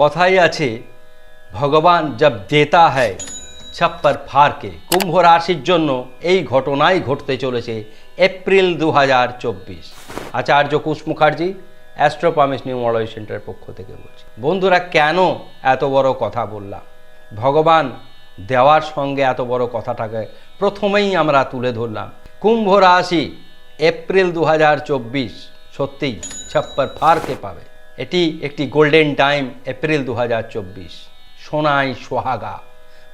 কথাই আছে, ভগবান জব দেতা হয় ছাপ্পার ফারকে কুম্ভ রাশির জন্য এই ঘটনাই ঘটতে চলেছে এপ্রিল দু হাজার চব্বিশ। আচার্য কুশ মুখার্জি, অ্যাস্ট্রোপামিস নিউমোলজি সেন্টারের পক্ষ থেকে বলছি। বন্ধুরা, কেন এত বড় কথা বললাম? ভগবান দেওয়ার সঙ্গে এত বড় কথাটাকে প্রথমেই আমরা তুলে ধরলাম। কুম্ভ রাশি এপ্রিল দু হাজার চব্বিশ, সত্যিই ছাপ্পার ফারকে পাবে। এটি একটি গোল্ডেন টাইম এপ্রিল দু হাজার চব্বিশ। সোনাই সোহাগা,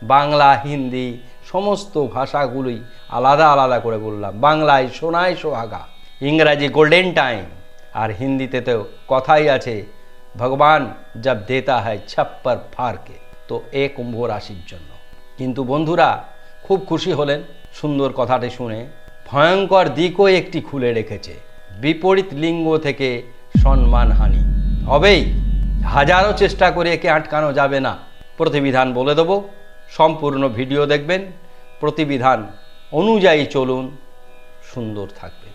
বাংলা, হিন্দি, সমস্ত ভাষাগুলোই আলাদা আলাদা করে বললাম। বাংলায় সোনাই সোহাগা, ইংরাজি গোল্ডেন টাইম আর হিন্দিতে তো কথাই আছে, ভগবান জব দেতা হয় ছাপ্পার ফারকে। তো এ কুম্ভ রাশির জন্য। কিন্তু বন্ধুরা, খুব খুশি হলেন, সুন্দর কথাটি শুনে। ভয়ঙ্কর দিকও একটি খুলে রেখেছে। বিপরীত লিঙ্গ থেকে সম্মানহানি। হবেই। হাজারো চেষ্টা করে একে আটকানো যাবে না। প্রতিবিধান বলে দেবো। সম্পূর্ণ ভিডিও দেখবেন। প্রতিবিধান অনুযায়ী চলুন। সুন্দর থাকবেন।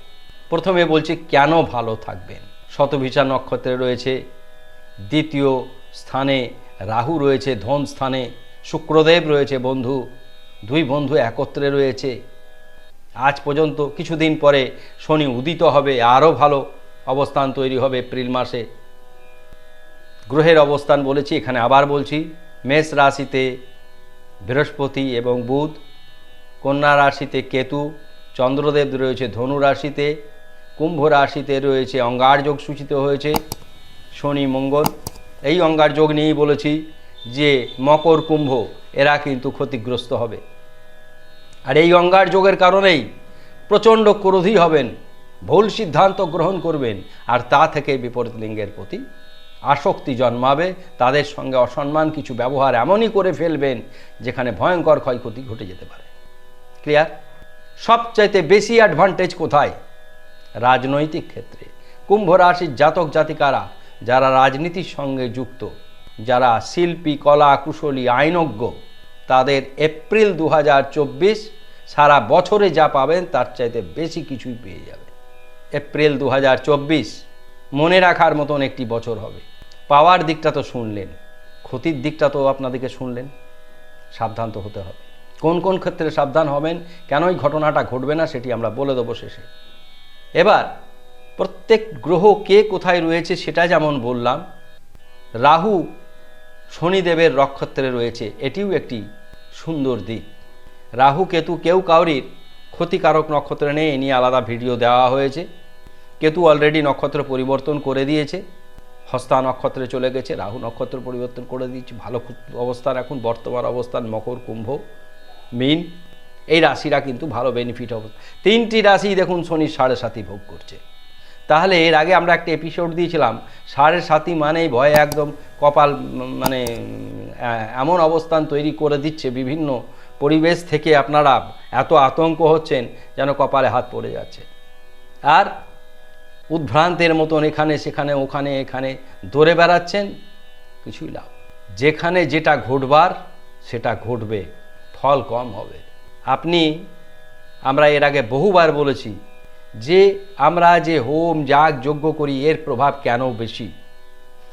প্রথমে বলছি, কেন ভালো থাকবেন? শতভিচা নক্ষত্রে রয়েছে। দ্বিতীয় স্থানে রাহু রয়েছে, ধন স্থানে শুক্রদেব রয়েছে, বন্ধু। দুই বন্ধু একত্রে রয়েছে। আজ পর্যন্ত কিছুদিন পরে শনি উদিত হবে, আরও ভালো অবস্থান তৈরি হবে এপ্রিল মাসে। গ্রহের অবস্থান বলেছি, এখানে আবার বলছি, মেষ রাশিতে বৃহস্পতি এবং বুধ, কন্যা রাশিতে কেতু, চন্দ্রদেব রয়েছে ধনু রাশিতে, কুম্ভ রাশিতে রয়েছে অঙ্গার যোগ সূচিত হয়েছে, শনি, মঙ্গল, এই অঙ্গার যোগ নিয়েই বলেছি যে মকর, কুম্ভ, এরা কিন্তু ক্ষতিগ্রস্ত হবে। আর এই অঙ্গার যোগের কারণেই প্রচণ্ড ক্রোধী হবেন, ভুল সিদ্ধান্ত গ্রহণ করবেন, আর তা থেকে বিপরীত লিঙ্গের প্রতি আসক্তি জন্মাবে, তাদের সঙ্গে অসম্মান কিছু ব্যবহার এমনই করে ফেলবেন, যেখানে ভয়ঙ্কর ক্ষয়ক্ষতি ঘটে যেতে পারে। ক্লিয়ার সবচাইতে বেশি অ্যাডভান্টেজ কোথায়? রাজনৈতিক ক্ষেত্রে। কুম্ভ রাশির জাতক জাতিকারা, যারা রাজনীতির সঙ্গে যুক্ত, যারা শিল্পী, কলা, কুশলী, আইনজ্ঞ, তাদের এপ্রিল দু হাজার চব্বিশ সারা বছরে যা পাবেন, তার চাইতে বেশি কিছুই পেয়ে যাবে। এপ্রিল দু হাজার চব্বিশ, মনে রাখার মতন একটি বছর হবে। পাওয়ার দিকটা তো শুনলেন, ক্ষতির দিকটা তো আপনাদেরকে শুনলেন, সাবধান তো হতে হবে। কোন কোন ক্ষেত্রে সাবধান হবেন, কেন এই ঘটনাটা ঘটবে না সেটি আমরা বলে দেবো শেষে। এবার, প্রত্যেক গ্রহ কে কোথায় রয়েছে সেটা যেমন বললাম, রাহু শনিদেবের নক্ষত্রে রয়েছে, এটিও একটি সুন্দর দিক। রাহু কেতু কেউ কাউরির ক্ষতিকারক নক্ষত্রে নেই, এ নিয়ে আলাদা ভিডিও দেওয়া হয়েছে। কেতু অলরেডি নক্ষত্র পরিবর্তন করে দিয়েছে। হস্তা নক্ষত্রে চলে গেছে, রাহু নক্ষত্র পরিবর্তন করে দিয়েছে, ভালো অবস্থান এখন, বর্তমান অবস্থান, মকর, কুম্ভ, মিন, এই রাশিরা কিন্তু ভালো বেনিফিট হবে। তিনটি রাশি দেখুন শনির সাড়ে সাথী ভোগ করছে। তাহলে এর আগে আমরা একটা এপিসোড দিয়েছিলাম, সাড়ে সাথী মানেই ভয়ে একদম কপাল মানে এমন অবস্থান তৈরি করে দিচ্ছে বিভিন্ন পরিবেশ থেকে আপনারা এত আতঙ্ক হচ্ছেন যেন কপালে হাত পড়ে যাচ্ছে। আর উদ্ভ্রান্তের মতন এখানে, সেখানে, ওখানে, এখানে দৌড়ে বেড়াচ্ছেন, কিছুই লাভ যেখানে যেটা ঘটবার, সেটা ঘটবে, ফল কম হবে। আপনি, আমরা এর আগে বহুবার বলেছি যে আমরা যে হোম যাগ যজ্ঞ করি, এর প্রভাব কেন বেশি?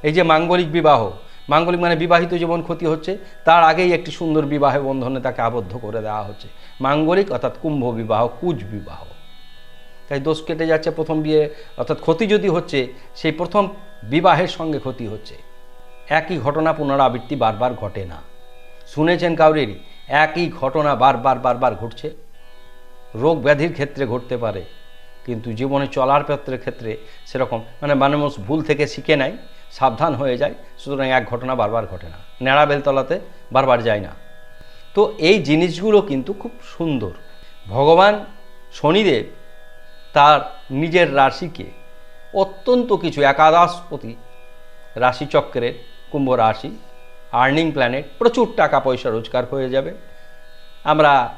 এই যে মাঙ্গলিক বিবাহ, মাঙ্গলিক মানে বিবাহিত জীবন ক্ষতি হচ্ছে, তার আগেই একটি সুন্দর বিবাহে বন্ধনে তাকে আবদ্ধ করে দেওয়া হচ্ছে। মাঙ্গলিক অর্থাৎ কুম্ভ বিবাহ, কুজ বিবাহ। তাই দোষ কেটে যাচ্ছে প্রথম বিয়ে, অর্থাৎ ক্ষতি যদি হচ্ছে, সেই প্রথম বিবাহের সঙ্গে ক্ষতি হচ্ছে। একই ঘটনা পুনরাবৃত্তি বারবার ঘটে না। শুনেছেন কাউরেরই, একই ঘটনা বারবার বারবার ঘটছে। রোগ ব্যাধির ক্ষেত্রে ঘটতে পারে, কিন্তু জীবনে চলার পত্রের ক্ষেত্রে সেরকম মানে মানুষ ভুল থেকে শিখে নেয়, সাবধান হয়ে যায়, সুতরাং এক ঘটনা বারবার ঘটে না। নেড়া বেলতলাতে বারবার যায় না। তো এই জিনিসগুলো কিন্তু খুব সুন্দর। ভগবান শনিদেব তার নিজের রাশিকে অত্যন্ত কিছু একাদশপতি রাশিচক্রের কুম্ভ রাশি আর্নিং প্ল্যানেট প্রচুর টাকা পয়সা রোজগার হয়ে যাবে। আমরা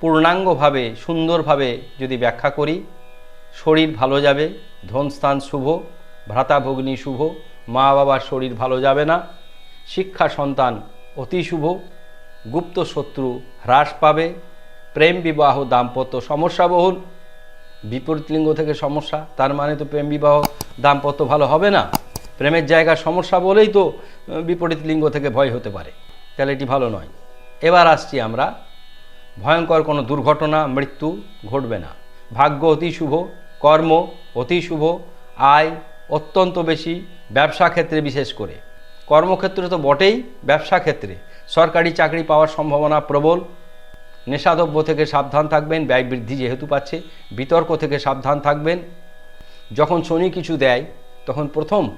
পূর্ণাঙ্গভাবে, সুন্দরভাবে যদি ব্যাখ্যা করি, শরীর ভালো যাবে, ধনস্থান শুভ ভ্রাতাভগ্নী শুভ, মা বাবার শরীর ভালো যাবে না, শিক্ষা সন্তান অতি শুভ, গুপ্ত শত্রু হ্রাস পাবে, প্রেম বিবাহ দাম্পত্য সমস্যাবহুল বিপরীত লিঙ্গ থেকে সমস্যা, তার মানে তো প্রেম বিবাহ দাম্পত্য ভালো হবে না। প্রেমের জায়গার সমস্যা বলেই তো বিপরীত লিঙ্গ থেকে ভয় হতে পারে। তাহলে এটি ভালো নয়। এবার আসছি আমরা, ভয়ঙ্কর কোনো দুর্ঘটনা, মৃত্যু ঘটবে না। ভাগ্য অতি শুভ, কর্ম অতি শুভ, আয় অত্যন্ত বেশি, ব্যবসা ক্ষেত্রে বিশেষ করে। কর্মক্ষেত্রে তো বটেই ব্যবসা ক্ষেত্রে। সরকারি চাকরি পাওয়ার সম্ভাবনা প্রবল নেশাদ্রব্য থেকে সাবধান থাকবেন, ব্যয় বৃদ্ধি যেহেতু পাচ্ছে, বিতর্ক থেকে সাবধান থাকবেন। যখন শনি কিছু দেয়, তখন প্রথম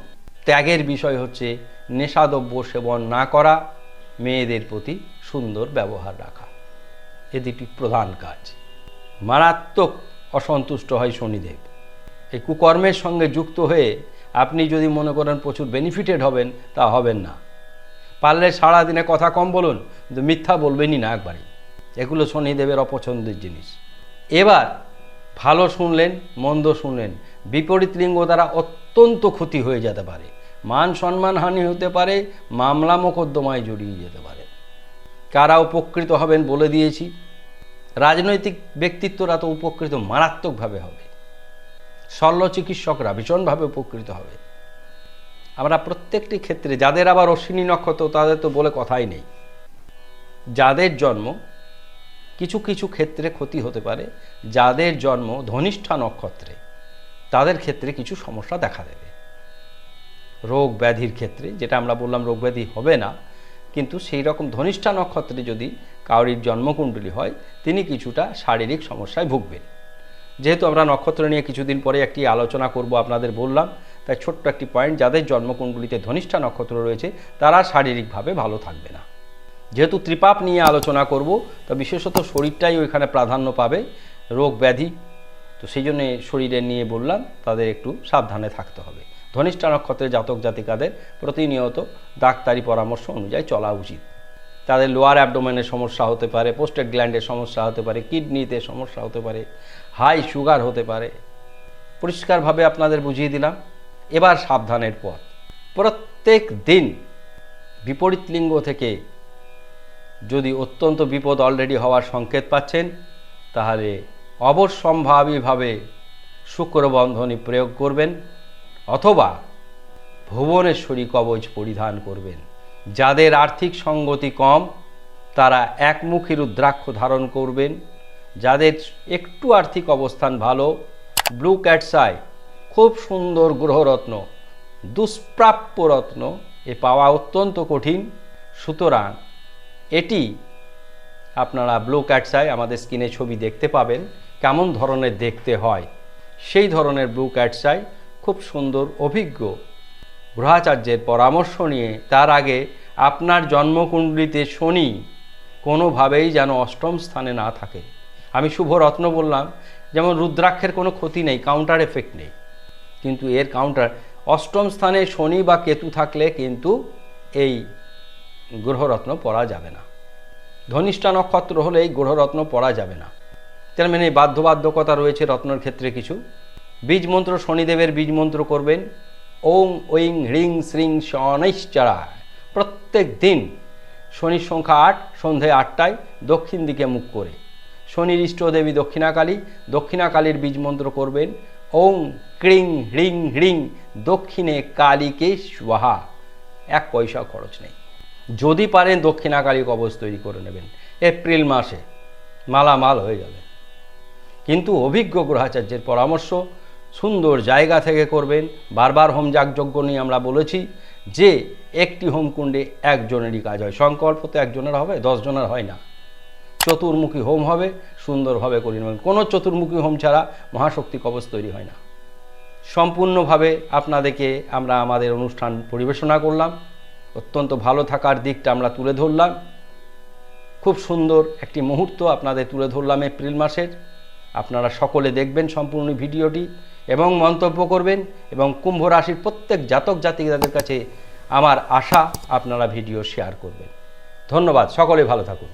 ত্যাগের বিষয় হচ্ছে নেশাদ্রব্য সেবন না করা, মেয়েদের প্রতি সুন্দর ব্যবহার রাখা। এ দুটি প্রধান কাজ। মারাত্মক অসন্তুষ্ট হয় শনিদেব। এই কুকর্মের সঙ্গে যুক্ত হয়ে আপনি যদি মনে করেন প্রচুর বেনিফিটেড হবেন, তা হবেন না। পারলে সারাদিনে কথা কম বলুন, কিন্তু মিথ্যা বলবেনই না একবারই। এগুলো শনিদেবের অপছন্দের জিনিস। এবার ভালো শুনলেন, মন্দ শুনলেন, বিপরীত লিঙ্গ দ্বারা অত্যন্ত ক্ষতি হয়ে যেতে পারে। মান সম্মান হানি হতে পারে, মামলা মোকদ্দমায় জড়িয়ে যেতে পারে। কারা উপকৃত হবেন বলে দিয়েছি। রাজনৈতিক ব্যক্তিত্বরা তো উপকৃত মারাত্মকভাবে হবে। শল্য চিকিৎসকরা ভীষণভাবে উপকৃত হবে। আমরা প্রত্যেকটি ক্ষেত্রে, যাদের আবার অশ্বিনী নক্ষত্র, তাদের তো বলে কথাই নেই। যাদের জন্ম কিছু কিছু ক্ষেত্রে ক্ষতি হতে পারে, যাদের জন্ম ধনিষ্ঠা নক্ষত্রে, তাদের ক্ষেত্রে কিছু সমস্যা দেখা দেবে। রোগ ব্যাধির ক্ষেত্রে, যেটা আমরা বললাম রোগ ব্যাধি হবে না, কিন্তু সেই রকম ধনিষ্ঠা নক্ষত্রে যদি কাউরির জন্মকুণ্ডলী হয়, তিনি কিছুটা শারীরিক সমস্যায় ভুগবেন। যেহেতু আমরা নক্ষত্র নিয়ে কিছুদিন পরে একটি আলোচনা করব, আপনাদের বললাম, তাই ছোট্ট একটি পয়েন্ট যাদের জন্মকুণ্ডলিতে ধনিষ্ঠা নক্ষত্র রয়েছে, তারা শারীরিকভাবে ভালো থাকবে না। যেহেতু ত্রিপাপ নিয়ে আলোচনা করব, তা বিশেষত শরীরটাই ওইখানে প্রাধান্য পাবে, রোগ ব্যাধি। তো সেই জন্যে শরীরে নিয়ে বললাম, তাদের একটু সাবধানে থাকতে হবে। ধনিষ্ঠা নক্ষত্রের জাতক জাতিকাদের প্রতিনিয়ত ডাক্তারি পরামর্শ অনুযায়ী চলা উচিত। তাদের লোয়ার অ্যাবডোমেনের সমস্যা হতে পারে পোস্টেড গ্ল্যান্ডের সমস্যা হতে পারে কিডনিতে সমস্যা হতে পারে হাই সুগার হতে পারে। পরিষ্কারভাবে আপনাদের বুঝিয়ে দিলাম। এবার সাবধানের পথ। প্রত্যেক দিন বিপরীত লিঙ্গ থেকে যদি অত্যন্ত বিপদ অলরেডি হওয়ার সংকেত পাচ্ছেন, তাহলে অবশ্যম্ভাবীভাবে শুক্রবন্ধনী প্রয়োগ করবেন অথবা ভুবনেশ্বরী কবচ পরিধান করবেন। যাদের আর্থিক সঙ্গতি কম, তারা একমুখী রুদ্রাক্ষ ধারণ করবেন। যাদের একটু আর্থিক অবস্থান ভালো, ব্লু ক্যাটসাই খুব সুন্দর গ্রহরত্ন, দুষ্প্রাপ্য রত্ন, এ পাওয়া অত্যন্ত কঠিন। সুতরাং এটি আপনারা ব্লু ক্যাটসাই আমাদের স্ক্রিনে ছবি দেখতে পাবেন, কেমন ধরনের দেখতে হয়। সেই ধরনের ব্লু ক্যাটসাই খুব সুন্দর, অভিজ্ঞ গ্রহাচার্যের পরামর্শ নিয়ে। তার আগে আপনার জন্মকুণ্ডলিতে শনি কোনোভাবেই যেন অষ্টম স্থানে না থাকে। আমি শুভ রত্ন বললাম, যেমন রুদ্রাক্ষের কোনো ক্ষতি নেই কাউন্টার এফেক্ট নেই। কিন্তু এর কাউন্টার অষ্টম স্থানে শনি বা কেতু থাকলে কিন্তু এই গ্রহরত্ন পরা যাবে না। ধনিষ্ঠা নক্ষত্র হলে এই গ্রহরত্ন পরা যাবে না। তার মানে বাধ্যবাধ্যকতা রয়েছে রত্নের ক্ষেত্রে কিছু। বীজ মন্ত্র শনিদেবের বীজ মন্ত্র করবেন। ওং ঐং, হ্রিং, শ্রিং শনৈশ্চরা প্রত্যেক দিন শনির সংখ্যা আট, সন্ধে আটটায় দক্ষিণ দিকে মুখ করে। শনির ইষ্টদেবী দক্ষিণাকালী, দক্ষিণাকালীর বীজ মন্ত্র করবেন। ওং, ক্রিং, হ্রিং হ্রিং, দক্ষিণে কালীকে স্বাহা। এক পয়সা খরচ নেই। যদি পারেন দক্ষিণাকালী কবচ তৈরি করে নেবেন। এপ্রিল মাসে মালামাল হয়ে যাবে। কিন্তু অভিজ্ঞ গ্রহাচার্যের পরামর্শ, সুন্দর জায়গা থেকে করবেন। বারবার হোম যাগযজ্ঞ নিয়ে আমরা বলেছি যে, একটি হোমকুণ্ডে একজনেরই কাজ হয়। সংকল্প তো একজনের হবে, দশজনের হয় না। চতুর্মুখী হোম হবে, সুন্দরভাবে করে নেবেন। কোনো চতুর্মুখী হোম ছাড়া মহাশক্তি কবচ তৈরি হয় না। সম্পূর্ণভাবে আপনাদেরকে আমরা আমাদের অনুষ্ঠান পরিবেশনা করলাম। অত্যন্ত ভালো থাকার দিকটা আমরা তুলে ধরলাম। খুব সুন্দর একটি মুহূর্ত আপনাদের তুলে ধরলাম এপ্রিল মাসের। আপনারা সকলে দেখবেন সম্পূর্ণ ভিডিওটি এবং মন্তব্য করবেন এবং কুম্ভ রাশির প্রত্যেক জাতক জাতিকাদের কাছে আমার আশা আপনারা ভিডিও শেয়ার করবেন। ধন্যবাদ, সকলে ভালো থাকুন।